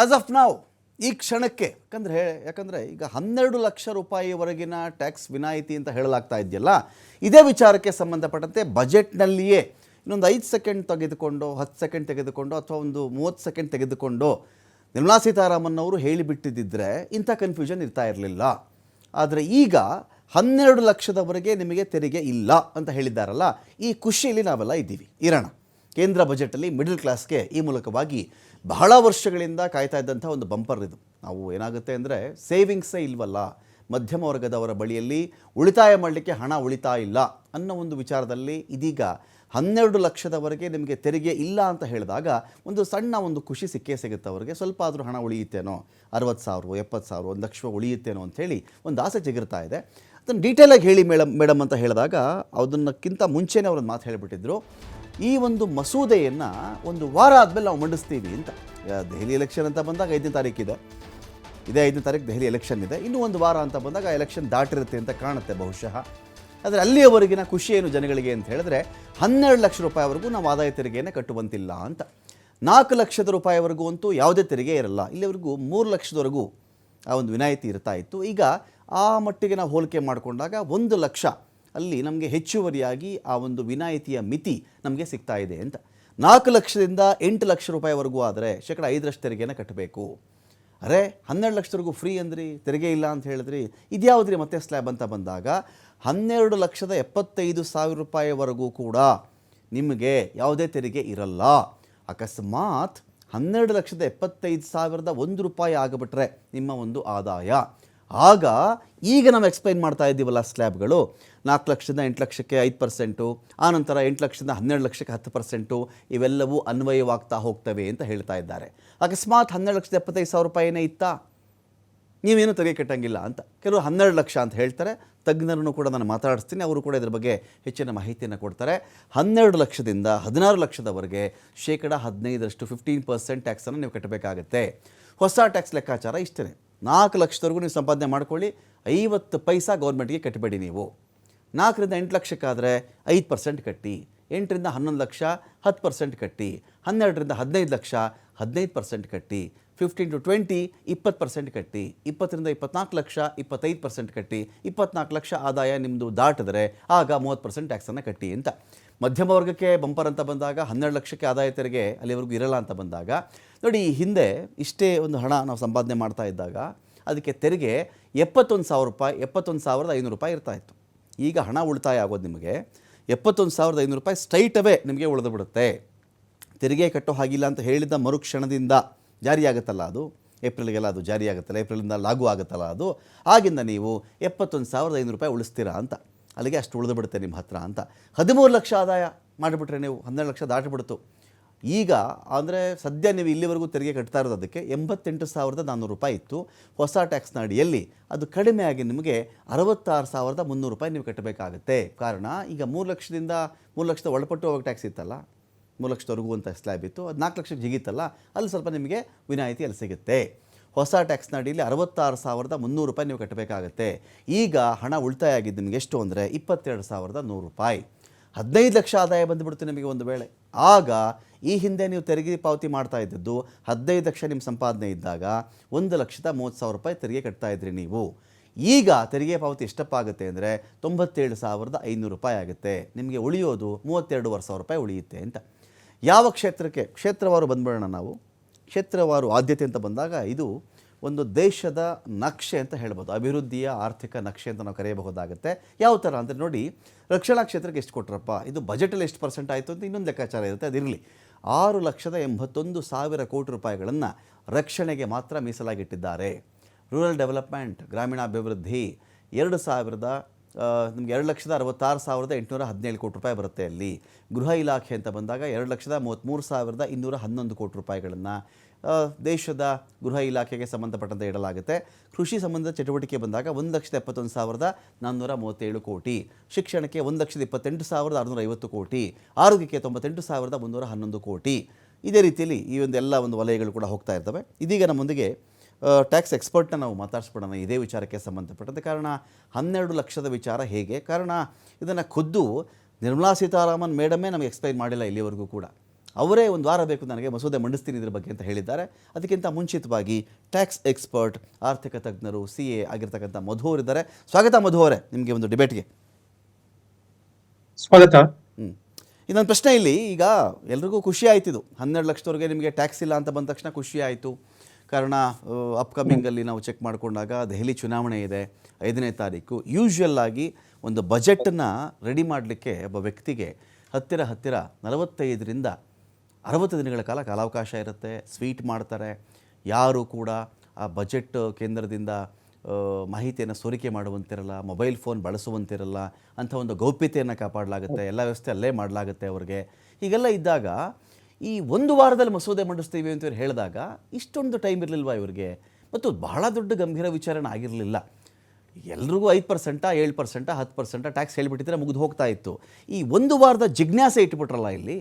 As of ನಾವು ಈ ಕ್ಷಣಕ್ಕೆ, ಯಾಕಂದರೆ ಯಾಕಂದರೆ ಈಗ ಹನ್ನೆರಡು ಲಕ್ಷ ರೂಪಾಯಿವರೆಗಿನ ಟ್ಯಾಕ್ಸ್ ವಿನಾಯಿತಿ ಅಂತ ಹೇಳಲಾಗ್ತಾ ಇದೆಯಲ್ಲ, ಇದೇ ವಿಚಾರಕ್ಕೆ ಸಂಬಂಧಪಟ್ಟಂತೆ ಬಜೆಟ್ನಲ್ಲಿಯೇ ಇನ್ನೊಂದು ಐದು ಸೆಕೆಂಡ್ ತೆಗೆದುಕೊಂಡು, ಹತ್ತು ಸೆಕೆಂಡ್ ತೆಗೆದುಕೊಂಡು ಅಥವಾ ಒಂದು ಮೂವತ್ತು ಸೆಕೆಂಡ್ ತೆಗೆದುಕೊಂಡು ನಿರ್ಮಲಾ ಸೀತಾರಾಮನ್ ಅವರು ಹೇಳಿಬಿಟ್ಟಿದ್ದಿದ್ರೆ ಇಂಥ ಕನ್ಫ್ಯೂಷನ್ ಇರ್ತಾ ಇರಲಿಲ್ಲ. ಆದರೆ ಈಗ ಹನ್ನೆರಡು ಲಕ್ಷದವರೆಗೆ ನಿಮಗೆ ತೆರಿಗೆ ಇಲ್ಲ ಅಂತ ಹೇಳಿದ್ದಾರಲ್ಲ, ಈ ಖುಷಿಯಲ್ಲಿ ನಾವೆಲ್ಲ ಇದ್ದೀವಿ. ಇರೋಣ. ಕೇಂದ್ರ ಬಜೆಟಲ್ಲಿ ಮಿಡಲ್ ಕ್ಲಾಸ್ಗೆ ಈ ಮೂಲಕವಾಗಿ ಬಹಳ ವರ್ಷಗಳಿಂದ ಕಾಯ್ತಾ ಇದ್ದಂಥ ಒಂದು ಬಂಪರ್ ಇದು. ನಾವು ಏನಾಗುತ್ತೆ ಅಂದರೆ ಸೇವಿಂಗ್ಸೇ ಇಲ್ವಲ್ಲ, ಮಧ್ಯಮ ವರ್ಗದವರ ಬಳಿಯಲ್ಲಿ ಉಳಿತಾಯ ಮಾಡಲಿಕ್ಕೆ ಹಣ ಉಳಿತಾ ಇಲ್ಲ ಅನ್ನೋ ಒಂದು ವಿಚಾರದಲ್ಲಿ ಇದೀಗ ಹನ್ನೆರಡು ಲಕ್ಷದವರೆಗೆ ನಿಮಗೆ ತೆರಿಗೆ ಇಲ್ಲ ಅಂತ ಹೇಳಿದಾಗ ಒಂದು ಸಣ್ಣ ಒಂದು ಖುಷಿ ಸಿಕ್ಕೇ ಸಿಗುತ್ತೆ ಅವರಿಗೆ. ಸ್ವಲ್ಪ ಆದರೂ ಹಣ ಉಳಿಯುತ್ತೇನೋ, ಅರವತ್ತು ಸಾವಿರ ಎಪ್ಪತ್ತು ಸಾವಿರ ಒಂದು ಲಕ್ಷ ಉಳಿಯುತ್ತೇನೋ ಅಂಥೇಳಿ ಒಂದು ಆಸೆ ಜಿಗಿರ್ತಾ ಇದೆ. ಅದನ್ನು ಡೀಟೇಲಾಗಿ ಹೇಳಿ ಮೇಡಮ್ ಮೇಡಮ್ ಅಂತ ಹೇಳಿದಾಗ ಅದನ್ನಕ್ಕಿಂತ ಮುಂಚೆನೇ ಅವ್ರೊಂದು ಮಾತು ಹೇಳಿಬಿಟ್ಟಿದ್ರು. ಈ ಒಂದು ಮಸೂದೆಯನ್ನು ಒಂದು ವಾರ ಆದಮೇಲೆ ನಾವು ಮಂಡಿಸ್ತೀವಿ ಅಂತ. ದೆಹಲಿ ಎಲೆಕ್ಷನ್ ಅಂತ ಬಂದಾಗ ಐದನೇ ತಾರೀಕಿದೆ ಇದೇ. ಐದನೇ ತಾರೀಕು ದೆಹಲಿ ಎಲೆಕ್ಷನ್ ಇದೆ. ಇನ್ನೂ ಒಂದು ವಾರ ಅಂತ ಬಂದಾಗ ಎಲೆಕ್ಷನ್ ದಾಟಿರುತ್ತೆ ಅಂತ ಕಾಣುತ್ತೆ ಬಹುಶಃ. ಆದರೆ ಅಲ್ಲಿಯವರೆಗಿನ ಖುಷಿ ಏನು ಜನಗಳಿಗೆ ಅಂತ ಹೇಳಿದ್ರೆ ಹನ್ನೆರಡು ಲಕ್ಷ ರೂಪಾಯಿವರೆಗೂ ನಾವು ಆದಾಯ ತೆರಿಗೆಯನ್ನು ಕಟ್ಟುವಂತಿಲ್ಲ ಅಂತ. ನಾಲ್ಕು ಲಕ್ಷದ ರೂಪಾಯಿವರೆಗೂ ಅಂತೂ ಯಾವುದೇ ತೆರಿಗೆ ಇರಲ್ಲ. ಇಲ್ಲಿವರೆಗೂ ಮೂರು ಲಕ್ಷದವರೆಗೂ ಆ ಒಂದು ವಿನಾಯಿತಿ ಇರ್ತಾ ಇತ್ತು. ಈಗ ಆ ಮಟ್ಟಿಗೆ ನಾವು ಹೋಲಿಕೆ ಮಾಡಿಕೊಂಡಾಗ ಒಂದು ಲಕ್ಷ ಅಲ್ಲಿ ನಮಗೆ ಹೆಚ್ಚುವರಿಯಾಗಿ ಆ ಒಂದು ವಿನಾಯಿತಿಯ ಮಿತಿ ನಮಗೆ ಸಿಗ್ತಾ ಇದೆ ಅಂತ. ನಾಲ್ಕು ಲಕ್ಷದಿಂದ ಎಂಟು ಲಕ್ಷ ರೂಪಾಯಿವರೆಗೂ ಆದರೆ ಶೇಕಡ ಐದರಷ್ಟು ತೆರಿಗೆನ ಕಟ್ಟಬೇಕು. ಅರೆ, ಹನ್ನೆರಡು ಲಕ್ಷದವರೆಗೂ ಫ್ರೀ ಅಂದ್ರಿ, ತೆರಿಗೆ ಇಲ್ಲ ಅಂತ ಹೇಳಿದ್ರಿ, ಇದ್ಯಾವುದ್ರಿ ಮತ್ತೆ ಸ್ಲ್ಯಾಬ್ ಅಂತ ಬಂದಾಗ ಹನ್ನೆರಡು ಲಕ್ಷದ ಎಪ್ಪತ್ತೈದು ಸಾವಿರ ರೂಪಾಯಿವರೆಗೂ ಕೂಡ ನಿಮಗೆ ಯಾವುದೇ ತೆರಿಗೆ ಇರಲ್ಲ. ಅಕಸ್ಮಾತ್ ಹನ್ನೆರಡು ಲಕ್ಷದ ಎಪ್ಪತ್ತೈದು ಸಾವಿರದ ಒಂದು ರೂಪಾಯಿ ಆಗಿಬಿಟ್ರೆ ನಿಮ್ಮ ಒಂದು ಆದಾಯ. ಆಗ ಈಗ ನಾವು ಎಕ್ಸ್ಪ್ಲೈನ್ ಮಾಡ್ತಾ ಇದ್ದೀವಲ್ಲ ಸ್ಲ್ಯಾಬ್ಗಳು ನಾಲ್ಕು ಲಕ್ಷದಿಂದ ಎಂಟು ಲಕ್ಷಕ್ಕೆ ಐದು ಪರ್ಸೆಂಟು ಆನಂತರ ಎಂಟು ಲಕ್ಷದಿಂದ ಹನ್ನೆರಡು ಲಕ್ಷಕ್ಕೆ ಹತ್ತು ಪರ್ಸೆಂಟು ಇವೆಲ್ಲವೂ ಅನ್ವಯವಾಗ್ತಾ ಹೋಗ್ತವೆ ಅಂತ ಹೇಳ್ತಾ ಇದ್ದಾರೆ. ಅಕಸ್ಮಾತ್ ಹನ್ನೆರಡು ಲಕ್ಷದ ಎಪ್ಪತ್ತೈದು ಸಾವಿರ ರೂಪಾಯಿನೇ ಇತ್ತಾ? ನೀವೇನು ತೆಗೆ ಕಟ್ಟಂಗಿಲ್ಲ ಅಂತ. ಕೆಲವರು ಹನ್ನೆರಡು ಲಕ್ಷ ಅಂತ ಹೇಳ್ತಾರೆ. ತಜ್ಞರನ್ನು ಕೂಡ ನಾನು ಮಾತಾಡಿಸ್ತೀನಿ. ಅವರು ಕೂಡ ಇದ್ರ ಬಗ್ಗೆ ಹೆಚ್ಚಿನ ಮಾಹಿತಿಯನ್ನು ಕೊಡ್ತಾರೆ. ಹನ್ನೆರಡು ಲಕ್ಷದಿಂದ ಹದಿನಾರು ಲಕ್ಷದವರೆಗೆ ಶೇಕಡ ಹದಿನೈದರಷ್ಟು ಫಿಫ್ಟೀನ್ ಪರ್ಸೆಂಟ್ ಟ್ಯಾಕ್ಸನ್ನು ನೀವು ಕಟ್ಟಬೇಕಾಗತ್ತೆ. ಹೊಸ ಟ್ಯಾಕ್ಸ್ ಲೆಕ್ಕಾಚಾರ ಇಷ್ಟೇ ನಾಲ್ಕು ಲಕ್ಷದವರೆಗೂ ನೀವು ಸಂಪಾದನೆ ಮಾಡ್ಕೊಳ್ಳಿ, ಐವತ್ತು ಪೈಸಾ ಗೌರ್ಮೆಂಟ್ಗೆ ಕಟ್ಟಬೇಡಿ ನೀವು. ನಾಲ್ಕರಿಂದ ಎಂಟು ಲಕ್ಷಕ್ಕಾದರೆ ಐದು ಪರ್ಸೆಂಟ್ ಕಟ್ಟಿ, ಎಂಟರಿಂದ ಹನ್ನೊಂದು ಲಕ್ಷ, ಹತ್ತು ಪರ್ಸೆಂಟ್ ಕಟ್ಟಿ, ಹನ್ನೆರಡರಿಂದ ಹದಿನೈದು ಲಕ್ಷ, ಹದಿನೈದು ಪರ್ಸೆಂಟ್ ಕಟ್ಟಿ, ಫಿಫ್ಟೀನ್ ಟು ಟ್ವೆಂಟಿ ಇಪ್ಪತ್ತು ಪರ್ಸೆಂಟ್ ಕಟ್ಟಿ, ಇಪ್ಪತ್ತರಿಂದ ಇಪ್ಪತ್ನಾಲ್ಕು ಲಕ್ಷ, ಇಪ್ಪತ್ತೈದು ಪರ್ಸೆಂಟ್ ಕಟ್ಟಿ, ಇಪ್ಪತ್ನಾಲ್ಕು ಲಕ್ಷ ಆದಾಯ ನಿಮ್ಮದು ದಾಟಿದ್ರೆ ಆಗ ಮೂವತ್ತು ಪರ್ಸೆಂಟ್ ಟ್ಯಾಕ್ಸನ್ನು ಕಟ್ಟಿ ಅಂತ. ಮಧ್ಯಮ ವರ್ಗಕ್ಕೆ ಬಂಪರ್ ಅಂತ ಬಂದಾಗ ಹನ್ನೆರಡು ಲಕ್ಷಕ್ಕೆ ಆದಾಯ ತೆರಿಗೆ ಅಲ್ಲಿವರೆಗೂ ಇರಲ್ಲ ಅಂತ ಬಂದಾಗ, ನೋಡಿ ಈ ಹಿಂದೆ ಇಷ್ಟೇ ಒಂದು ಹಣ ನಾವು ಸಂಪಾದನೆ ಮಾಡ್ತಾ ಇದ್ದಾಗ ಅದಕ್ಕೆ ತೆರಿಗೆ ಎಪ್ಪತ್ತೊಂದು ಸಾವಿರ ರೂಪಾಯಿ, ಎಪ್ಪತ್ತೊಂದು ಸಾವಿರದ ಐನೂರು ರೂಪಾಯಿ ಇರ್ತಾ ಇತ್ತು. ಈಗ ಹಣ ಉಳಿತಾಯ ಆಗೋದು ನಿಮಗೆ, ಎಪ್ಪತ್ತೊಂದು ಸಾವಿರದ ಐನೂರು ರೂಪಾಯಿ ಸ್ಟ್ರೈಟವೇ ನಿಮಗೆ ಉಳಿದು ಬಿಡುತ್ತೆ. ತೆರಿಗೆ ಕಟ್ಟೋ ಹಾಗಿಲ್ಲ ಅಂತ ಹೇಳಿದ ಮರುಕ್ಷಣದಿಂದ ಜಾರಿಯಾಗುತ್ತಲ್ಲ ಅದು? ಏಪ್ರಿಲ್ಗೆಲ್ಲ ಅದು ಜಾರಿಯಾಗುತ್ತಲ್ಲ ಏಪ್ರಿಲಿಂದ ಲಾಗು ಆಗುತ್ತಲ್ಲ ಅದು? ಆಗಿಂದ ನೀವು ಎಪ್ಪತ್ತೊಂದು ಸಾವಿರದ ಐನೂರು ರೂಪಾಯಿ ಉಳಿಸ್ತೀರಾ ಅಂತ. ಅಲ್ಲಿಗೆ ಅಷ್ಟು ಉಳಿದು ಬಿಡುತ್ತೆ ನಿಮ್ಮ ಹತ್ರ ಅಂತ. ಹದಿಮೂರು ಲಕ್ಷ ಆದಾಯ ಮಾಡಿಬಿಟ್ರೆ ನೀವು, ಹನ್ನೆರಡು ಲಕ್ಷ ದಾಟಿಬಿಡ್ತು ಈಗ ಅಂದರೆ ಸದ್ಯ ನೀವು ಇಲ್ಲಿವರೆಗೂ ತೆರಿಗೆ ಕಟ್ತಾ ಅದಕ್ಕೆ ಎಂಬತ್ತೆಂಟು ಸಾವಿರದ ನಾನ್ನೂರು ರೂಪಾಯಿ ಇತ್ತು. ಹೊಸ ಟ್ಯಾಕ್ಸ್ನ ಅಡಿಯಲ್ಲಿ ಅದು ಕಡಿಮೆ ಆಗಿ ನಿಮಗೆ ಅರವತ್ತಾರು ಸಾವಿರದ ಮುನ್ನೂರು ರೂಪಾಯಿ ನೀವು ಕಟ್ಟಬೇಕಾಗುತ್ತೆ. ಕಾರಣ ಈಗ ಮೂರು ಲಕ್ಷದಿಂದ ಮೂರು ಲಕ್ಷದ ಒಳಪಟ್ಟು ಹೋಗೋ ಟ್ಯಾಕ್ಸ್ ಇತ್ತಲ್ಲ? ಮೂರು ಲಕ್ಷದವರೆಗೂ ಅಂತ ಸ್ಲ್ಯಾಬ್ ಇತ್ತು. ಅದು ನಾಲ್ಕು ಲಕ್ಷಕ್ಕೆ ಜಿಗಿತ್ತಲ್ಲ? ಅಲ್ಲಿ ಸ್ವಲ್ಪ ನಿಮಗೆ ವಿನಾಯಿತಿ ಅಲ್ಲಿ ಸಿಗುತ್ತೆ. ಹೊಸ ಟ್ಯಾಕ್ಸ್ನ ಅಡಿಯಲ್ಲಿ ಅರವತ್ತಾರು ಸಾವಿರದ ಮುನ್ನೂರು ರೂಪಾಯಿ ನೀವು ಕಟ್ಟಬೇಕಾಗತ್ತೆ. ಈಗ ಹಣ ಉಳಿತಾಯ ಆಗಿದ್ದು ನಿಮಗೆ ಎಷ್ಟು ಅಂದರೆ ಇಪ್ಪತ್ತೆರಡು ಸಾವಿರದ ನೂರು ರೂಪಾಯಿ. ಹದಿನೈದು ಲಕ್ಷ ಆದಾಯ ಬಂದುಬಿಡುತ್ತೆ ನಿಮಗೆ ಒಂದು ವೇಳೆ. ಆಗ ಈ ಹಿಂದೆ ನೀವು ತೆರಿಗೆ ಪಾವತಿ ಮಾಡ್ತಾ ಇದ್ದದ್ದು ಹದಿನೈದು ಲಕ್ಷ ನಿಮ್ಮ ಸಂಪಾದನೆ ಇದ್ದಾಗ ಒಂದು ಲಕ್ಷದ ಮೂವತ್ತು ಸಾವಿರ ರೂಪಾಯಿ ತೆರಿಗೆ ಕಟ್ತಾ ಇದ್ರಿ ನೀವು. ಈಗ ತೆರಿಗೆ ಪಾವತಿ ಎಷ್ಟಪ್ಪ ಆಗುತ್ತೆ ಅಂದರೆ ತೊಂಬತ್ತೇಳು ಸಾವಿರದ ಐನೂರು ರೂಪಾಯಿ ಆಗುತ್ತೆ. ನಿಮಗೆ ಉಳಿಯೋದು ಮೂವತ್ತೆರಡೂವರೆ ಸಾವಿರ ರೂಪಾಯಿ ಉಳಿಯುತ್ತೆ ಅಂತ. ಯಾವ ಕ್ಷೇತ್ರಕ್ಕೆ? ಕ್ಷೇತ್ರವಾರು ಬಂದ್ಬಿಡೋಣ ನಾವು. ಕ್ಷೇತ್ರವಾರು ಆದ್ಯತೆ ಅಂತ ಬಂದಾಗ ಇದು ಒಂದು ದೇಶದ ನಕ್ಷೆ ಅಂತ ಹೇಳ್ಬೋದು. ಅಭಿವೃದ್ಧಿಯ ಆರ್ಥಿಕ ನಕ್ಷೆ ಅಂತ ನಾವು ಕರೆಯಬಹುದಾಗುತ್ತೆ. ಯಾವ ಥರ ಅಂದರೆ ನೋಡಿ, ರಕ್ಷಣಾ ಕ್ಷೇತ್ರಕ್ಕೆ ಎಷ್ಟು ಕೊಟ್ರಪ್ಪ? ಇದು ಬಜೆಟಲ್ಲಿ ಎಷ್ಟು ಪರ್ಸೆಂಟ್ ಆಯಿತು ಅಂತ ಇನ್ನೊಂದು ಲೆಕ್ಕಾಚಾರ ಇರುತ್ತೆ. ಅದಿರಲಿ ಆರು ಲಕ್ಷದ ಎಂಬತ್ತೊಂದು ಸಾವಿರ ಕೋಟಿ ರೂಪಾಯಿಗಳನ್ನು ರಕ್ಷಣೆಗೆ ಮಾತ್ರ ಮೀಸಲಾಗಿಟ್ಟಿದ್ದಾರೆ. ರೂರಲ್ ಡೆವಲಪ್ಮೆಂಟ್, ಗ್ರಾಮೀಣಾಭಿವೃದ್ಧಿ ಎರಡು ಸಾವಿರದ ನಿಮ್ಗೆ ಎರಡು ಲಕ್ಷದ ಅರವತ್ತಾರು ಸಾವಿರದ ಎಂಟುನೂರ ಹದಿನೇಳು ಕೋಟಿ ರೂಪಾಯಿ ಬರುತ್ತೆ ಅಲ್ಲಿ. ಗೃಹ ಇಲಾಖೆ ಅಂತ ಬಂದಾಗ ಎರಡು ಲಕ್ಷದ ಮೂವತ್ತ್ಮೂರು ಸಾವಿರದ ಇನ್ನೂರ ಹನ್ನೊಂದು ಕೋಟಿ ರೂಪಾಯಿಗಳನ್ನು ದೇಶದ ಗೃಹ ಇಲಾಖೆಗೆ ಸಂಬಂಧಪಟ್ಟಂತೆ ಇಡಲಾಗುತ್ತೆ. ಕೃಷಿ ಸಂಬಂಧದ ಚಟುವಟಿಕೆ ಬಂದಾಗ ಒಂದು ಲಕ್ಷದ ಎಪ್ಪತ್ತೊಂದು ಸಾವಿರದ ನಾನ್ನೂರ ಮೂವತ್ತೇಳು ಕೋಟಿ. ಶಿಕ್ಷಣಕ್ಕೆ ಒಂದು ಲಕ್ಷದ ಇಪ್ಪತ್ತೆಂಟು ಸಾವಿರದ ಆರುನೂರ ಐವತ್ತು ಕೋಟಿ. ಆರೋಗ್ಯಕ್ಕೆ ತೊಂಬತ್ತೆಂಟು ಸಾವಿರದ ಮುನ್ನೂರ ಹನ್ನೊಂದು ಕೋಟಿ. ಇದೇ ರೀತಿಯಲ್ಲಿ ಈ ಒಂದು ಎಲ್ಲ ಒಂದು ವಲಯಗಳು ಕೂಡ ಹೋಗ್ತಾ ಇರ್ತವೆ. ಇದೀಗ ನಮ್ಮೊಂದಿಗೆ ಟ್ಯಾಕ್ಸ್ ಎಕ್ಸ್ಪರ್ಟ್ನ ನಾವು ಮಾತಾಡಿಸ್ಬಿಡೋಣ. ಇದೇ ವಿಚಾರಕ್ಕೆ ಸಂಬಂಧಪಟ್ಟಂತೆ. ಕಾರಣ ಹನ್ನೆರಡು ಲಕ್ಷದ ವಿಚಾರ ಹೇಗೆ? ಕಾರಣ ಇದನ್ನು ಖುದ್ದು ನಿರ್ಮಲಾ ಸೀತಾರಾಮನ್ ಮೇಡಮೇ ನಮಗೆ ಎಕ್ಸ್ಪ್ಲೈನ್ ಮಾಡಿಲ್ಲ ಇಲ್ಲಿವರೆಗೂ ಕೂಡ. ಅವರೇ ಒಂದು ವಾರ ಬೇಕು ನನಗೆ ಮಸೂದೆ ಮಂಡಿಸ್ತೀನಿ ಇದ್ರ ಬಗ್ಗೆ ಅಂತ ಹೇಳಿದ್ದಾರೆ. ಅದಕ್ಕಿಂತ ಮುಂಚಿತವಾಗಿ ಟ್ಯಾಕ್ಸ್ ಎಕ್ಸ್ಪರ್ಟ್ ಆರ್ಥಿಕ ತಜ್ಞರು ಸಿ ಎ ಆಗಿರ್ತಕ್ಕಂಥ ಮಧು ಅವರಿದ್ದಾರೆ. ಸ್ವಾಗತ ಮಧು ಅವರೇ ನಿಮಗೆ ಒಂದು ಡಿಬೇಟ್ಗೆ ಸ್ವಾಗತ. ಹ್ಞೂ ಇನ್ನೊಂದು ಪ್ರಶ್ನೆ ಇಲ್ಲಿ. ಈಗ ಎಲ್ರಿಗೂ ಖುಷಿ ಆಯ್ತಿದು. ಹನ್ನೆರಡು ಲಕ್ಷದವರೆಗೆ ನಿಮಗೆ ಟ್ಯಾಕ್ಸ್ ಇಲ್ಲ ಅಂತ ಬಂದ ತಕ್ಷಣ ಖುಷಿ ಆಯಿತು. ಕಾರಣ ಅಪ್ಕಮಿಂಗಲ್ಲಿ ನಾವು ಚೆಕ್ ಮಾಡಿಕೊಂಡಾಗ ದೆಹಲಿ ಚುನಾವಣೆ ಇದೆ, ಐದನೇ ತಾರೀಕು. ಯೂಶ್ವಲ್ ಆಗಿ ಒಂದು ಬಜೆಟನ್ನು ರೆಡಿ ಮಾಡಲಿಕ್ಕೆ ಒಬ್ಬ ವ್ಯಕ್ತಿಗೆ ಹತ್ತಿರ ಹತ್ತಿರ ನಲವತ್ತೈದರಿಂದ ಅರವತ್ತು ದಿನಗಳ ಕಾಲ ಕಾಲಾವಕಾಶ ಇರುತ್ತೆ, ಸ್ವೀಟ್ ಮಾಡ್ತಾರೆ. ಯಾರು ಕೂಡ ಆ ಬಜೆಟ್ ಕೇಂದ್ರದಿಂದ ಮಾಹಿತಿಯನ್ನು ಸೋರಿಕೆ ಮಾಡುವಂತಿರಲ್ಲ ಮೊಬೈಲ್ ಫೋನ್ ಬಳಸುವಂತಿರಲ್ಲ, ಅಂಥ ಒಂದು ಗೌಪ್ಯತೆಯನ್ನು ಕಾಪಾಡಲಾಗುತ್ತೆ, ಎಲ್ಲ ವ್ಯವಸ್ಥೆ ಅಲ್ಲೇ ಮಾಡಲಾಗುತ್ತೆ ಅವ್ರಿಗೆ. ಹೀಗೆಲ್ಲ ಇದ್ದಾಗ ಈ ಒಂದು ವಾರದಲ್ಲಿ ಮಸೂದೆ ಮಂಡಿಸ್ತೀವಿ ಅಂತ ಇವ್ರು ಹೇಳಿದಾಗ ಇಷ್ಟೊಂದು ಟೈಮ್ ಇರಲಿಲ್ವಾ ಇವ್ರಿಗೆ? ಮತ್ತು ಬಹಳ ದೊಡ್ಡ ಗಂಭೀರ ವಿಚಾರಣೆ ಆಗಿರಲಿಲ್ಲ. ಎಲ್ರಿಗೂ ಐದು ಪರ್ಸೆಂಟ ಏಳು ಪರ್ಸೆಂಟ ಹತ್ತು ಪರ್ಸೆಂಟ ಟ್ಯಾಕ್ಸ್ ಹೇಳಿಬಿಟ್ಟಿದ್ರೆ ಮುಗಿದು ಹೋಗ್ತಾ ಇತ್ತು. ಈ ಒಂದು ವಾರದ ಜಿಜ್ಞಾಸೆ ಇಟ್ಬಿಟ್ರಲ್ಲ ಇಲ್ಲಿ?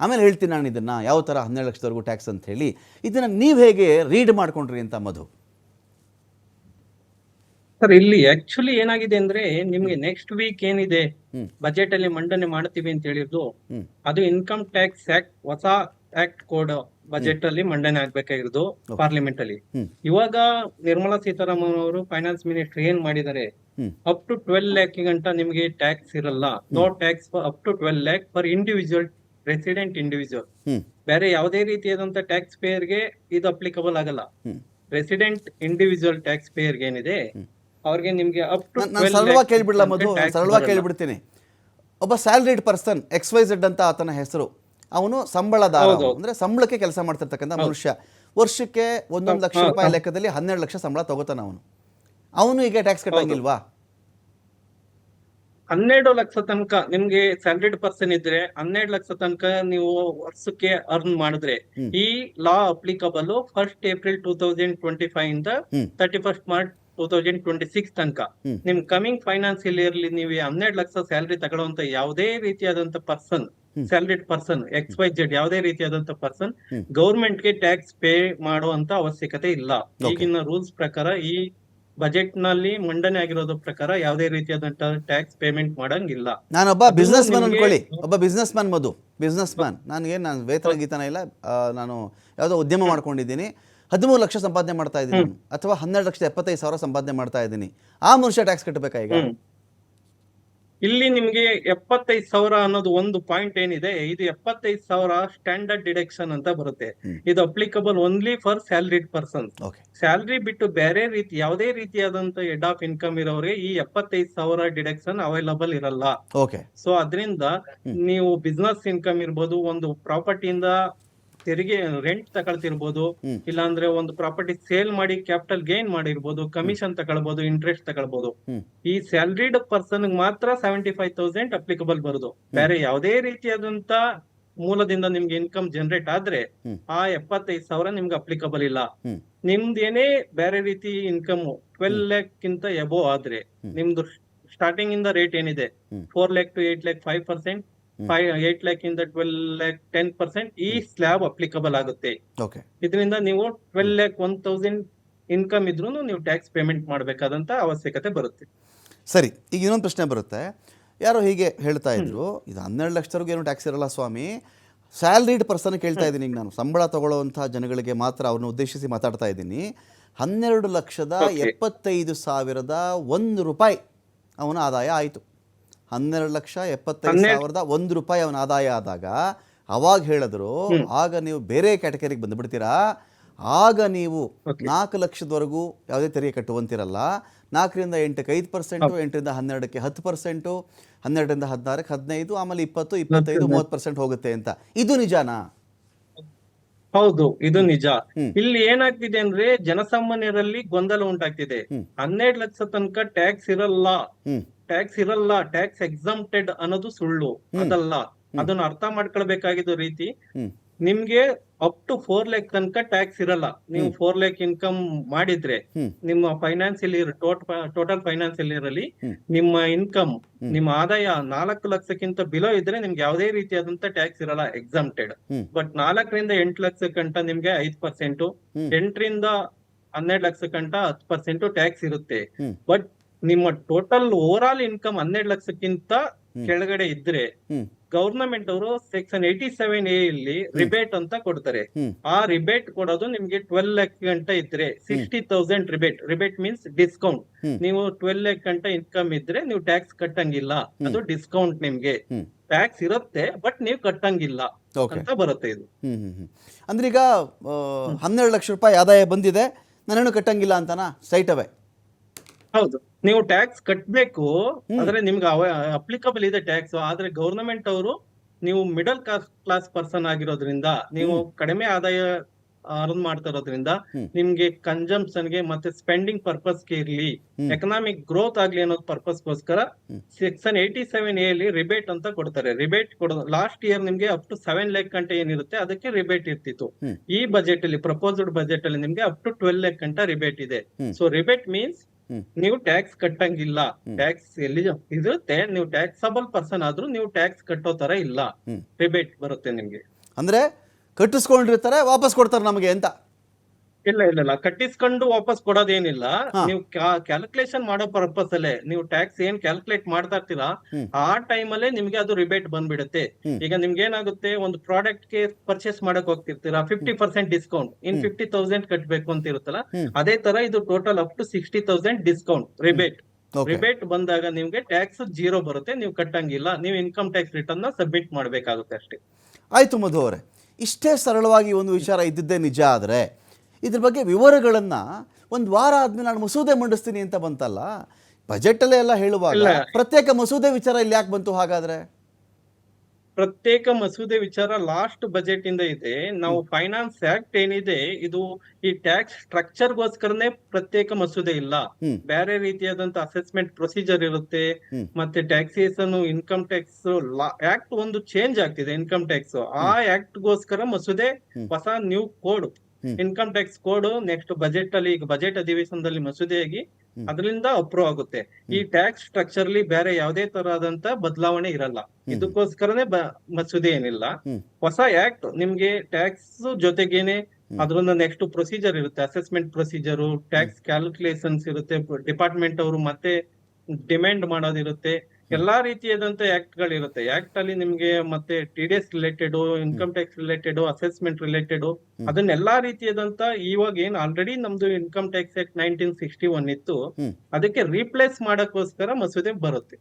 ಆಮೇಲೆ ಹೇಳ್ತೀನಿ ನಾನು ಇದನ್ನು. ಯಾವ ಥರ ಹನ್ನೆರಡು ಲಕ್ಷದವರೆಗೂ ಟ್ಯಾಕ್ಸ್ ಅಂತ ಹೇಳಿ. ಇದನ್ನು ನೀವು ಹೇಗೆ ರೀಡ್ ಮಾಡ್ಕೊಂಡ್ರಿ ಅಂತ ಮಧು? ಸರ್ ಇಲ್ಲಿ ಆಕ್ಚುಲಿ ಏನಾಗಿದೆ ಅಂದ್ರೆ ನಿಮ್ಗೆ ನೆಕ್ಸ್ಟ್ ವೀಕ್ ಏನಿದೆ? ಬಜೆಟ್ ಅಲ್ಲಿ ಮಂಡನೆ ಮಾಡ್ತೀವಿ ಅಂತ ಹೇಳಿದ್ದು. ಅದು ಇನ್ಕಮ್ ಟ್ಯಾಕ್ಸ್ ಆಕ್ಟ್ ಹೊಸ ಆಕ್ಟ್ ಕೋಡ್ ಬಜೆಟ್ ಅಲ್ಲಿ ಮಂಡನೆ ಆಗ್ಬೇಕಾಗಿರೋದು. ಪಾರ್ಲಿಮೆಂಟ್ ಅಲ್ಲಿ. ಇವಾಗ ನಿರ್ಮಲಾ ಸೀತಾರಾಮನ್ ಅವರು ಫೈನಾನ್ಸ್ ಮಿನಿಸ್ಟರ್ ಏನ್ ಮಾಡಿದ್ದಾರೆ? ಅಪ್ ಟು ಟ್ವೆಲ್ ಲ್ಯಾಕ್ ಗಂಟ ನಿಮ್ಗೆ ಟ್ಯಾಕ್ಸ್ ಇರಲ್ಲ. No tax up to twelve lakh for individual resident individual ಬೇರೆ ಯಾವುದೇ ರೀತಿಯಾದಂತ ಟ್ಯಾಕ್ಸ್ ಪೇಯರ್ಗೆ ಇದು ಅಪ್ಲಿಕಬಲ್ ಆಗಲ್ಲ. ರೆಸಿಡೆಂಟ್ ಇಂಡಿವಿಜುವಲ್ ಟ್ಯಾಕ್ಸ್ ಪೇಯರ್ಗೆ ಏನಿದೆ. ಅವ್ರಿಗೆ ನಿಮಗೆ ಅಪ್ ಟು ನಾನು ಸರಳವಾಗಿ ಕೇಳಿಬಿಡ್ಲ ಮಧು? ಸರಳವಾಗಿ ಕೇಳಿಬಿಡ್ತೀನಿ. ಒಬ್ಬ salaried person X Y Z ಅಂತ ಆತನ ಹೆಸರು ಅವನು ಸಂಬಳದಾರ ಅಂದರೆ ಸಂಬಳಕ್ಕೆ ಕೆಲಸ ಮಾಡ್ತಿರ್ತಕ್ಕಂಥ ಮನುಷ್ಯ. ವರ್ಷಕ್ಕೆ ಒಂದೊಂದು ಲಕ್ಷ ರೂಪಾಯಿ ಲೆಕ್ಕದಲ್ಲಿ ಹನ್ನೆರಡು ಲಕ್ಷ ಸಂಬಳ ತಗೋತಾನ ಅವನು. ಅವನು ಈಗ ಟ್ಯಾಕ್ಸ್ ಕಟ್ಟಂಗಿಲ್ವಾ? ಹನ್ನೆರಡು ಲಕ್ಷ ತನಕ ನಿಮ್ಗೆ ಸ್ಯಾಲ್ರಿಡ್ ಪರ್ಸನ್ ಇದ್ರೆ ಹನ್ನೆರಡು ಲಕ್ಷ ತನಕ ನೀವು ವರ್ಷಕ್ಕೆ ಅರ್ನ್ ಮಾಡಿದ್ರೆ ಈ law applicable first April two thousand twenty five ಇಂದ. Thirty first March two thousand twenty six ತನಕ. ನಿಮ್ ಕಮಿಂಗ್ ಫೈನಾನ್ಸಿಯಲ್ ಇಯರ್ಲಿ ನೀವು ಹನ್ನೆರಡು ಲಕ್ಷ ಸ್ಯಾಲರಿ ತಗೊಳ್ಳುವಂತ ಯಾವುದೇ ರೀತಿಯಾದಂತ person salaried person X Y Z ಯಾವುದೇ ರೀತಿಯಾದಂತ ಪರ್ಸನ್. ಗೌರ್ಮೆಂಟ್ಗೆ ಟ್ಯಾಕ್ಸ್ ಪೇ ಮಾಡುವಂತ ಅವಶ್ಯಕತೆ ಇಲ್ಲ. ಈಗಿನ ರೂಲ್ಸ್ ಪ್ರಕಾರ ಈ ಬಜೆಟ್ನಲ್ಲಿ ಮಂಡನೆ ಆಗಿರೋದ ಪ್ರಕಾರ ಯಾವುದೇ ರೀತಿಯಾದಂತ ಟ್ಯಾಕ್ಸ್ ಪೇಮೆಂಟ್ ಮಾಡಂಗಿಲ್ಲ. ನಾನೊಬ್ಬ ಬಿಸ್ನೆಸ್ ಮ್ಯಾನ್ ಅನ್ಕೊಳ್ಳಿ. ಒಬ್ಬ businessman Madhu. Businessman ನನಗೆ ನಾನು ವೇತನ ಗೀತನ ಇಲ್ಲ. ನಾನು ಯಾವುದೋ ಉದ್ಯಮ ಮಾಡ್ಕೊಂಡಿದ್ದೀನಿ. ಹದಿಮೂರು ಲಕ್ಷ ಸಂಪಾದನೆ ಮಾಡ್ತಾ ಇದ್ದೀನಿ. ಅಥವಾ ಹನ್ನೆರಡು ಲಕ್ಷದ ಎಪ್ಪತ್ತೈದು ಸಾವಿರ ಸಂಪಾದನೆ ಮಾಡ್ತಾ ಇದ್ದೀನಿ. ಆ ಮನುಷ್ಯ ಟ್ಯಾಕ್ಸ್ ಕಟ್ಟಬೇಕಾ ಈಗ? ಇಲ್ಲಿ ನಿಮ್ಗೆ ಎಪ್ಪತ್ತೈದು ಸಾವಿರ ಅನ್ನೋದು ಒಂದು ಪಾಯಿಂಟ್ ಏನಿದೆ ಇದು ಎಪ್ಪತ್ತೈದು ಸಾವಿರ ಸ್ಟ್ಯಾಂಡರ್ಡ್ ಡಿಡಕ್ಷನ್ ಅಂತ ಬರುತ್ತೆ. ಇದು applicable only for salaried person okay salary ಬಿಟ್ಟು ಬೇರೆ ರೀತಿ ಯಾವುದೇ ರೀತಿಯಾದಂತ ಹೆಡ್ ಆಫ್ ಇನ್ಕಮ್ ಇರೋರಿಗೆ ಈ ಎಪ್ಪತ್ತೈದು ಸಾವಿರ ಡಿಡಕ್ಷನ್ ಅವೈಲಬಲ್ ಇರಲ್ಲ. ಓಕೆ ಸೊ ಅದರಿಂದ ನೀವು ಬಿಸ್ನೆಸ್ ಇನ್ಕಮ್ ಇರ್ಬೋದು ಒಂದು ಪ್ರಾಪರ್ಟಿಯಿಂದ ತೆರಿಗೆ ರೆಂಟ್ ತಗೊಳ್ತಿರ್ಬೋದು. ಇಲ್ಲಾಂದ್ರೆ ಒಂದು ಪ್ರಾಪರ್ಟಿ ಸೇಲ್ ಮಾಡಿ ಕ್ಯಾಪಿಟಲ್ ಗೇನ್ ಮಾಡಿರ್ಬೋದು ಕಮಿಷನ್ ತಗೊಳ್ಬಹುದು ಇಂಟ್ರೆಸ್ಟ್ ತಗೊಳ್ಬಹುದು ಈ ಸ್ಯಾಲರಿಡ್ ಪರ್ಸನ್ ಮಾತ್ರ ಸೆವೆಂಟಿ ಫೈವ್ ತೌಸಂಡ್ ಅಪ್ಲಿಕಬಲ್ ಬರುದು ಬೇರೆ ಯಾವುದೇ ರೀತಿಯಾದಂತ ಮೂಲದಿಂದ ನಿಮ್ಗೆ ಇನ್ಕಮ್ ಜನರೇಟ್ ಆದ್ರೆ ಆ ಎಪ್ಪತ್ತೈದು ಸಾವಿರ ನಿಮ್ಗೆ ಅಪ್ಲಿಕಬಲ್ ಇಲ್ಲ ನಿಮ್ದೇನೇ ನಿಮ್ದು ಏನೇ ಬೇರೆ ರೀತಿ ಇನ್ಕಮ್ ಟ್ವೆಲ್ ಲ್ಯಾಕ್ ಗಿಂತ ಎಬೋ ಆದ್ರೆ. ನಿಮ್ದು ಸ್ಟಾರ್ಟಿಂಗ್ ಇಂದ ರೇಟ್ ಏನಿದೆ. Four lakh to eight lakh five percent. Five eight lakh ಇಂದ ಟ್ವೆಲ್ ಲ್ಯಾಕ್ ಟೆನ್ ಪರ್ಸೆಂಟ್ ಈ ಸ್ಲ್ಯಾಬ್ ಅಪ್ಲಿಕಬಲ್ ಆಗುತ್ತೆ. ಇದರಿಂದ ನೀವು twelve lakh one thousand income ಇದ್ರೂ ನೀವು ಟ್ಯಾಕ್ಸ್ ಪೇಮೆಂಟ್ ಮಾಡಬೇಕಾದಂತ ಅವಶ್ಯಕತೆ ಬರುತ್ತೆ. ಸರಿ ಈಗ ಇನ್ನೊಂದು ಪ್ರಶ್ನೆ ಬರುತ್ತೆ. ಯಾರೋ ಹೀಗೆ ಹೇಳ್ತಾ ಇದ್ರು ಇದು ಹನ್ನೆರಡು ಲಕ್ಷದವರೆಗೂ ಏನು ಟ್ಯಾಕ್ಸ್ ಇರಲ್ಲ ಸ್ವಾಮಿ. ಸ್ಯಾಲ್ರಿಡ್ ಪರ್ಸನ್ ಕೇಳ್ತಾ ಇದ್ದೀನಿ ಈಗ ನಾನು. ಸಂಬಳ ತಗೊಳ್ಳುವಂಥ ಜನಗಳಿಗೆ ಮಾತ್ರ ಅವ್ರನ್ನ ಉದ್ದೇಶಿಸಿ ಮಾತಾಡ್ತಾ ಇದ್ದೀನಿ. ಹನ್ನೆರಡು ಲಕ್ಷದ. ಎಪ್ಪತ್ತೈದು ಸಾವಿರದ ಒಂದು ರೂಪಾಯಿ ಅವನ ಆದಾಯ ಆಯಿತು. ಹನ್ನೆರಡು ಲಕ್ಷ ಎಪ್ಪತ್ತೈದು ಸಾವಿರದ ಒಂದು ರೂಪಾಯಿ ಅವನ ಆದಾಯ ಆದಾಗ ಅವಾಗ ಹೇಳಿದ್ರು ಆಗ ನೀವು ಬೇರೆ ಕ್ಯಾಟಗರಿಗೆ ಬಂದುಬಿಡ್ತೀರಾ? ಆಗ ನೀವು. ನಾಲ್ಕು ಲಕ್ಷದವರೆಗೂ ಯಾವುದೇ ತೆರಿಗೆ ಕಟ್ಟುವಂತಿರಲ್ಲ. ನಾಲ್ಕರಿಂದ ಎಂಟಕ್ಕೆ ಐದು ಪರ್ಸೆಂಟು ಎಂಟರಿಂದ ಹನ್ನೆರಡಕ್ಕೆ ಹತ್ತು ಪರ್ಸೆಂಟು ಹನ್ನೆರಡರಿಂದ ಹದಿನಾರಕ್ಕೆ ಹದಿನೈದು ಆಮೇಲೆ ಇಪ್ಪತ್ತು ಇಪ್ಪತ್ತೈದು ಮೂವತ್ತು ಪರ್ಸೆಂಟ್ ಹೋಗುತ್ತೆ ಅಂತ. ಇದು ನಿಜಾನಾ? ಹೌದು ಇದು ನಿಜ. ಇಲ್ಲಿ ಏನಾಗ್ತಿದೆ ಅಂದ್ರೆ ಜನಸಾಮಾನ್ಯರಲ್ಲಿ ಗೊಂದಲ ಉಂಟಾಗ್ತಿದೆ. ಹನ್ನೆರಡು ಲಕ್ಷ ತನಕ ಟ್ಯಾಕ್ಸ್ ಇರಲ್ಲ. ಟ್ಯಾಕ್ಸ್ ಇರಲ್ಲ ಟ್ಯಾಕ್ಸ್ ಎಕ್ಸಾಮ್ಟೆಡ್ ಅನ್ನೋದು ಸುಳ್ಳು. ಅದಲ್ಲ. ಅದನ್ನ ಅರ್ಥ ಮಾಡ್ಕೊಳ್ಬೇಕಾಗಿದ್ದು ರೀತಿ ನಿಮ್ಗೆ ಅಪ್ ಟು ಫೋರ್ ಲ್ಯಾಕ್ ತನಕ ಟ್ಯಾಕ್ಸ್ ಇರಲ್ಲ. ನೀವು ಫೋರ್ ಲ್ಯಾಕ್ ಇನ್ಕಮ್ ಮಾಡಿದ್ರೆ ನಿಮ್ಮ ಫೈನಾನ್ಸ್ ಇಲ್ಲಿ ಟೋಟಲ್ ಫೈನಾನ್ಸ್ ಇರಲಿ. ನಿಮ್ಮ ಇನ್ಕಮ್ ನಿಮ್ಮ ಆದಾಯ ನಾಲ್ಕು ಲಕ್ಷಕ್ಕಿಂತ ಬಿಲೋ ಇದ್ರೆ ನಿಮ್ಗೆ ಯಾವುದೇ ರೀತಿಯಾದಂತ ಟ್ಯಾಕ್ಸ್ ಇರಲ್ಲ ಎಕ್ಸಾಮ್ಟೆಡ್ ಬಟ್ ನಾಲ್ಕರಿಂದ ಎಂಟು ಲಕ್ಷ ಕಂಟ ನಿಮ್ಗೆ ಐದು ಪರ್ಸೆಂಟ್. ಎಂಟರಿಂದ ಹನ್ನೆರಡು ಲಕ್ಷ ಗಂಟ ಹತ್ತು ಪರ್ಸೆಂಟ್ ಟ್ಯಾಕ್ಸ್ ಇರುತ್ತೆ. ಬಟ್ ನಿಮ್ಮ ಟೋಟಲ್ ಓವರ್ ಆಲ್ ಇನ್ಕಮ್ ಹನ್ನೆರಡು ಲಕ್ಷಕ್ಕಿಂತ ಕೆಳಗಡೆ ಇದ್ರೆ ಗವರ್ನಮೆಂಟ್ ಅವರು ಸೆಕ್ಷನ್ ಏಯ್ಟಿ ಸೆವೆನ್ ಎ ಇಲ್ಲಿ ರಿಬೇಟ್ ಅಂತ ಕೊಡ್ತಾರೆ. ಆ ರಿಬೇಟ್ ಕೊಡೋದು ನಿಮ್ಗೆ ಟ್ವೆಲ್ ಲ್ಯಾಕ್ ಗಂಟ ಇದ್ರೆ sixty thousand rebate rebate means discount ನೀವು ಟ್ವೆಲ್ ಲ್ಯಾಕ್ ಗಂಟ ಇನ್ಕಮ್ ಇದ್ರೆ ನೀವು ಟ್ಯಾಕ್ಸ್ ಕಟ್ಟಂಗಿಲ್ಲ. ಅದು ಡಿಸ್ಕೌಂಟ್ ನಿಮ್ಗೆ. ಟ್ಯಾಕ್ಸ್ ಇರುತ್ತೆ ಬಟ್ ನೀವು ಕಟ್ಟಂಗಿಲ್ಲ ಅಂತ ಬರುತ್ತೆ ಇದು. ಅಂದ್ರೆ ಈಗ ಹನ್ನೆರಡು ಲಕ್ಷ ರೂಪಾಯಿ ಆದಾಯ ಬಂದಿದೆ. ನಾನೇನು ಕಟ್ಟಂಗಿಲ್ಲ ಅಂತಾನ? ಸೈಟ್ ಅವೇ ಹೌದು ನೀವು ಟ್ಯಾಕ್ಸ್ ಕಟ್ಟಬೇಕು ಆದ್ರೆ ನಿಮ್ಗೆ ಅಪ್ಲಿಕಬಲ್ ಇದೆ ಟ್ಯಾಕ್ಸ್ ಆದ್ರೆ ಗವರ್ನಮೆಂಟ್ ಅವರು ನೀವು ಮಿಡಲ್ ಕ್ಲಾಸ್ ಕ್ಲಾಸ್ ಪರ್ಸನ್ ಆಗಿರೋದ್ರಿಂದ ನೀವು ಕಡಿಮೆ ಆದಾಯ ಅರ್ನ್ ಮಾಡ್ತಾ ಇರೋದ್ರಿಂದ. ನಿಮ್ಗೆ ಕನ್ಸಂಪ್ಷನ್ಗೆ ಮತ್ತೆ ಸ್ಪೆಂಡಿಂಗ್ ಪರ್ಪಸ್ಗೆ ಇರ್ಲಿ ಎಕನಾಮಿಕ್ ಗ್ರೋತ್ ಆಗ್ಲಿ ಅನ್ನೋದ್ ಪರ್ಪಸ್ ಗೋಸ್ಕರ. ಸೆಕ್ಷನ್ ಏಯ್ಟಿ ಸೆವೆನ್ ಎಲ್ಲಿ ರಿಬೇಟ್ ಅಂತ ಕೊಡ್ತಾರೆ ರಿಬೇಟ್ ಕೊಡೋದು ಲಾಸ್ಟ್ ಇಯರ್ ನಿಮ್ಗೆ ಅಪ್ ಟು ಸೆವೆನ್ ಲ್ಯಾಕ್ ಗಂಟ ಏನಿರುತ್ತೆ ಅದಕ್ಕೆ ರಿಬೇಟ್ ಇರ್ತಿತ್ತು ಈ ಬಜೆಟ್ ಅಲ್ಲಿ ಪ್ರಪೋಸ್ಡ್ ಬಜೆಟ್ ಅಲ್ಲಿ ನಿಮ್ಗೆ ಅಪ್ ಟು ಟ್ವೆಲ್ ಲ್ಯಾಕ್ ಗಂಟ ರಿಬೇಟ್ ಇದೆ. So rebate means. ನೀವು ಟ್ಯಾಕ್ಸ್ ಕಟ್ಟಂಗಿಲ್ಲ. ಟ್ಯಾಕ್ಸ್ ಎಲ್ಲಿ ಇರುತ್ತೆ ನೀವು ಟ್ಯಾಕ್ಸಬಲ್ ಪರ್ಸನ್ ಆದ್ರೂ ನೀವು ಟ್ಯಾಕ್ಸ್ ಕಟ್ಟೋ ತರ ಇಲ್ಲ. ರಿಬೇಟ್ ಬರುತ್ತೆ ನಿಮ್ಗೆ ಅಂದ್ರೆ ಕಟ್ಟಿಸ್ಕೊಂಡಿರ್ತಾರೆ ವಾಪಸ್ ಕೊಡ್ತಾರೆ ನಮಗೆ ಅಂತ ಇಲ್ಲ ಇಲ್ಲ ಇಲ್ಲ. ಕಟ್ಟಿಸ್ಕೊಂಡು ವಾಪಸ್ ಕೊಡೋದೇನಿಲ್ಲ. ನೀವು ಕ್ಯಾಲ್ಕುಲೇಷನ್ ಮಾಡೋ ಪರ್ಪಸ್ ಅಲ್ಲೇ ನೀವು ಟ್ಯಾಕ್ಸ್ ಏನ್ ಕ್ಯಾಲ್ಕುಲೇಟ್ ಮಾಡ್ತಾ ಇರ್ತೀರಾ ಆ ಟೈಮ್ ಅಲ್ಲೇ ನಿಮ್ಗೆ ಅದು ರಿಬೇಟ್ ಬಂದ್ಬಿಡುತ್ತೆ. ಈಗ ನಿಮ್ಗೆ ಏನಾಗುತ್ತೆ ಒಂದು ಪ್ರಾಡಕ್ಟ್ಗೆ ಪರ್ಚೇಸ್ ಮಾಡಕ್ ಹೋಗ್ತಿರ್ತೀರಾ fifty percent discount in. Fifty thousand ಕಟ್ಬೇಕು ಅಂತ ಇರುತ್ತಲ್ಲ ಅದೇ ತರ ಇದು total up to sixty thousand discount rebate rebate ಬಂದಾಗ ನಿಮ್ಗೆ ಟ್ಯಾಕ್ಸ್ ಜೀರೋ ಬರುತ್ತೆ ನೀವು ಕಟ್ಟಂಗಿಲ್ಲ. ನೀವು ಇನ್ಕಮ್ ಟ್ಯಾಕ್ಸ್ ರಿಟರ್ನ್ನ ಸಬ್ಮಿಟ್ ಮಾಡ್ಬೇಕಾಗುತ್ತೆ ಅಷ್ಟೇ. ಆಯ್ತು ಮಧು ಅವರೇ. ಇಷ್ಟೇ ಸರಳವಾಗಿ ಒಂದು ವಿಚಾರ ಇದ್ದಿದ್ದೇ ನಿಜ ಆದರೆ ಇದ್ರ ಬಗ್ಗೆ ವಿವರಗಳನ್ನು ಒಂದು ವಾರ ಆದ್ಮೇಲೆ ನಾನು ಮಸೂದೆ ಮಂಡಿಸ್ತೀನಿ ಅಂತ ಬಂತಲ್ಲ ಬಜೆಟಲ್ಲೇ ಎಲ್ಲ ಹೇಳುವಾಗ. ಪ್ರತ್ಯೇಕ ಮಸೂದೆ ವಿಚಾರ ಇಲ್ಲಿ ಯಾಕೆ ಬಂತು ಹಾಗಾದ್ರೆ? ಪ್ರತ್ಯೇಕ ಮಸೂದೆ ವಿಚಾರ ಲಾಸ್ಟ್ ಬಜೆಟ್ ಇಂದ. ಇದೆ ನಾವು ಫೈನಾನ್ಸ್ ಆಕ್ಟ್ ಏನಿದೆ ಇದು ಈ ಟ್ಯಾಕ್ಸ್ ಸ್ಟ್ರಕ್ಚರ್ ಗೋಸ್ಕರನೇ ಪ್ರತ್ಯೇಕ ಮಸೂದೆ ಇಲ್ಲ. ಬೇರೆ ರೀತಿಯಾದಂತ ಅಸೆಸ್ಮೆಂಟ್ ಪ್ರೊಸೀಜರ್ ಇರುತ್ತೆ ಮತ್ತೆ ಟ್ಯಾಕ್ಸೇಷನ್ ಇನ್ಕಮ್ ಟ್ಯಾಕ್ಸ್ ಆಕ್ಟ್ ಒಂದು ಚೇಂಜ್ ಆಗ್ತಿದೆ ಇನ್ಕಮ್ ಟ್ಯಾಕ್ಸ್. ಆ ಆಕ್ಟ್ ಗೋಸ್ಕರ ಮಸೂದೆ ಹೊಸ new code. Income tax code next budget ಅಲ್ಲಿ ಈಗ ಬಜೆಟ್ ಅಧಿವೇಶನದಲ್ಲಿ ಮಸೂದೆಯಾಗಿ. ಅದರಿಂದ ಅಪ್ರೂವ್ ಆಗುತ್ತೆ. ಈ ಟ್ಯಾಕ್ಸ್ ಸ್ಟ್ರಕ್ಚರ್ ಅಲ್ಲಿ ಬೇರೆ ಯಾವುದೇ ತರಹದಂತ ಬದಲಾವಣೆ ಇರಲ್ಲ. ಇದಕ್ಕೋಸ್ಕರನೇ ಮಸೂದೆ ಏನಿಲ್ಲ. ಹೊಸ ಆಕ್ಟ್ ನಿಮ್ಗೆ ಟ್ಯಾಕ್ಸ್ ಜೊತೆಗೇನೆ ಅದರಿಂದ ನೆಕ್ಸ್ಟ್ ಪ್ರೊಸೀಜರ್ ಇರುತ್ತೆ. ಅಸೆಸ್ಮೆಂಟ್ ಪ್ರೊಸೀಜರ್ ಟ್ಯಾಕ್ಸ್ ಕ್ಯಾಲ್ಕುಲೇಷನ್ಸ್ ಇರುತ್ತೆ. ಡಿಪಾರ್ಟ್ಮೆಂಟ್ ಅವರು ಮತ್ತೆ ಡಿಮ್ಯಾಂಡ್ ಮಾಡೋದಿರುತ್ತೆ. ಎಲ್ಲಾ ರೀತಿಯಾದಂತ ಆಕ್ಟ್ ಗಳಿರುತ್ತೆ. ಆಕ್ಟ್ ಅಲ್ಲಿ ನಿಮ್ಗೆ ಮತ್ತೆ T D S related income tax related assessment related ಅದನ್ನೆಲ್ಲಾ ರೀತಿಯಾದಂತ ಇವಾಗ ಏನ್ ಆಲ್ರೆಡಿ ನಮ್ದು income tax act nineteen sixty one ಇತ್ತು ಅದಕ್ಕೆ ರೀಪ್ಲೇಸ್ ಮಾಡಕ್ಕೋಸ್ಕರ ಮಸೂದೆ ಬರುತ್ತೆ.